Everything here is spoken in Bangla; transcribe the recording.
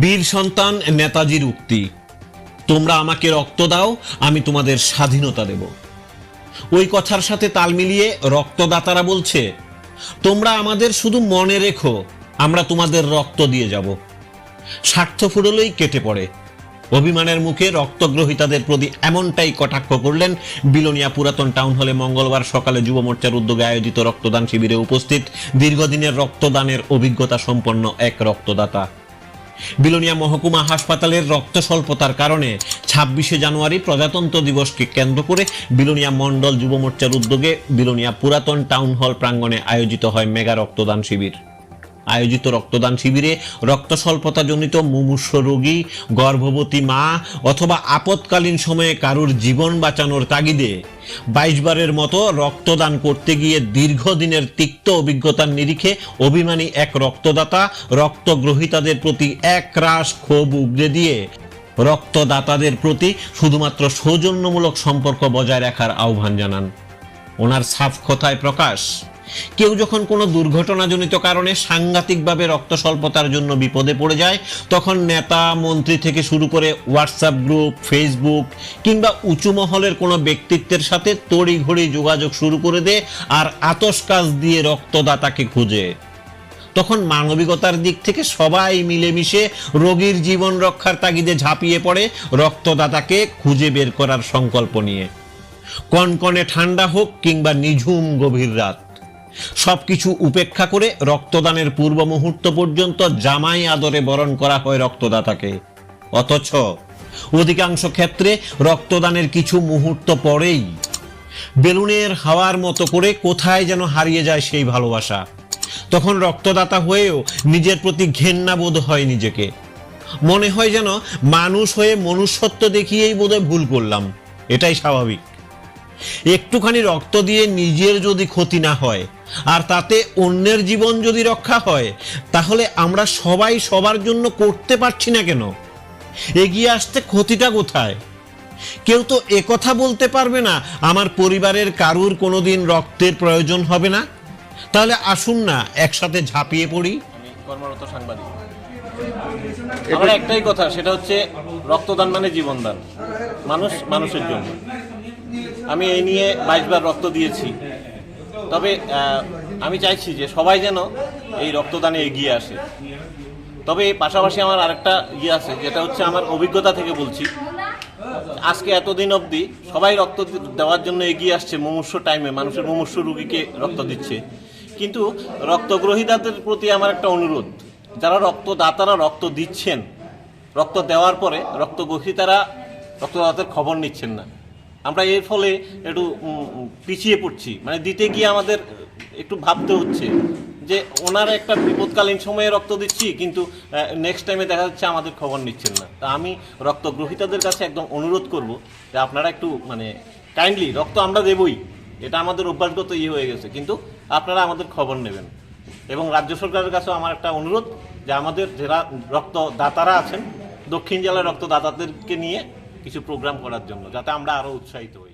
বীর সন্তান নেতাজির উক্তি। তোমরা আমাকে রক্ত দাও, আমি তোমাদের স্বাধীনতা দেব। ওই কথার সাথে তাল মিলিয়ে রক্তদাতারা বলছে, তোমরা আমাদের শুধু মনে রেখো, আমরা তোমাদের রক্ত দিয়ে যাব। স্বার্থ ফুরলেই কেটে পড়ে। অভিমানের মুখে রক্তগ্রহিতাদের প্রতি এমনটাই কটাক্ষ করলেন বিলোনিয়া পুরাতন টাউন হলে মঙ্গলবার সকালে যুব মোর্চার উদ্যোগে আয়োজিত রক্তদান শিবিরে উপস্থিত দীর্ঘদিনের রক্তদানের অভিজ্ঞতা সম্পন্ন এক রক্তদাতা। বিলোনিয়া মহকুমা হাসপাতালের রক্ত স্বল্পতার কারণে ছাব্বিশে জানুয়ারি প্রজাতন্ত্র দিবসকে কেন্দ্র করে বিলোনিয়া মণ্ডল যুব মোর্চার উদ্যোগে বিলোনিয়া পুরাতন টাউন হল প্রাঙ্গণে আয়োজিত হয় মেগা রক্তদান শিবির। আয়োজিত রক্তদান শিবিরে রক্ত স্বল্পতাজনিত মুমূর্ষ রোগী, গর্ভবতী মা অথবা আপৎকালীন সময়ে কারুর জীবন বাঁচানোর তাগিদে বাইশ বারের মতো রক্তদান করতে গিয়ে দীর্ঘদিনের তিক্ত অভিজ্ঞতার নিরিখে অভিমানী এক রক্তদাতা রক্তগ্রহীতাদের প্রতি এক রাশ ক্ষোভ উগড়ে দিয়ে রক্তদাতাদের প্রতি শুধুমাত্র সৌজন্যমূলক সম্পর্ক বজায় রাখার আহ্বান জানান। ওনার সাফ কথায় প্রকাশ কেউ যখন কোনো দুর্ঘটনাজনিত কারণে সাংঘাতিকভাবে রক্ত স্বল্পতার জন্য বিপদে পড়ে যায়, তখন নেতা, মন্ত্রী থেকে শুরু করে হোয়াটসঅ্যাপ গ্রুপ, ফেসবুক কিংবা উঁচু মহলের কোনো ব্যক্তিত্বের সাথে তড়িঘড়ি যোগাযোগ শুরু করে দেয় আর আতস কাজ দিয়ে রক্তদাতাকে খুঁজে। তখন মানবিকতার দিক থেকে সবাই মিলেমিশে রোগীর জীবন রক্ষার তাগিদে ঝাঁপিয়ে পড়ে, রক্তদাতাকে খুঁজে বের করার সংকল্প নিয়ে। কনকনে ঠান্ডা হোক কিংবা নিঝুম গভীর রাত। সবকিছু উপেক্ষা করে রক্তদানের পূর্ব মুহূর্ত পর্যন্ত জামাই আদরে বরণ করা হয় রক্তদাতাকে। অথচ অধিকাংশ ক্ষেত্রে রক্তদানের কিছু মুহূর্ত পরেই বেলুনের হাওয়ার মতো করে কোথায় যেন হারিয়ে যায় সেই ভালোবাসা। তখন রক্তদাতা হয়েও নিজের প্রতি ঘেন্না বোধ হয় নিজেকে। মনে হয় যেন মানুষ হয়ে মনুষ্যত্ব দেখিয়েই বোধহয় ভুল করলাম। এটাই স্বাভাবিক। একটুখানি রক্ত দিয়ে নিজের যদি ক্ষতি না হয়, আর তাতে অন্যের জীবন যদি রক্ষা হয়, তাহলে আমরা সবাই সবার জন্য করতে পারছি না কেন? এগিয়ে আসতে ক্ষতিটা কোথায়? কেউ তো একথা বলতে পারবে না, আমার পরিবারের কারুর কোনোদিন রক্তের প্রয়োজন হবে না? তাহলে আসুন না, একসাথে ঝাঁপিয়ে পড়ি। কর্মরত সাংবাদিক। আমার একটাই কথা, সেটা হচ্ছে রক্তদান মানে জীবনদান। মানুষ মানুষের জন্য। আমি এই নিয়ে বাইশবার রক্ত দিয়েছি। তবে আমি চাইছি যে সবাই যেন এই রক্তদানে এগিয়ে আসে। তবে পাশাপাশি আমার আরেকটা ইয়ে আছে, যেটা হচ্ছে আমার অভিজ্ঞতা থেকে বলছি। আজকে এতদিন অবধি সবাই রক্ত দেওয়ার জন্য এগিয়ে আসছে মুমূর্ষ টাইমে মানুষের মুমূর্ষ রুগীকে রক্ত দিচ্ছে। কিন্তু রক্তগ্রহীতাদের প্রতি আমার একটা অনুরোধ, যারা রক্তদাতারা রক্ত দিচ্ছেন, রক্ত দেওয়ার পরে রক্তগ্রহীতারা রক্তদাতাদের খবর নিচ্ছেন না। আমরা এর ফলে একটু পিছিয়ে পড়ছি। মানে দিতে গিয়ে আমাদের একটু ভাবতে হচ্ছে যে ওনার একটা বিপদকালীন সময়ে রক্ত দিচ্ছি, কিন্তু নেক্সট টাইমে দেখা যাচ্ছে আমাদের খবর নিচ্ছেন না। তা আমি রক্তগ্রহীতাদের কাছে একদম অনুরোধ করব যে আপনারা একটু মানে কাইন্ডলি রক্ত আমরা দেবই। এটা আমাদের অভ্যাসগত ইয়ে হয়ে গেছে, কিন্তু আপনারা আমাদের খবর নেবেন। এবং রাজ্য সরকারের কাছেও আমার একটা অনুরোধ যে আমাদের যারা রক্তদাতারা আছেন, দক্ষিণ জেলার রক্তদাতাদেরকে নিয়ে কিছু প্রোগ্রাম করার জন্য যাতে আমরা আরও উৎসাহিত হই।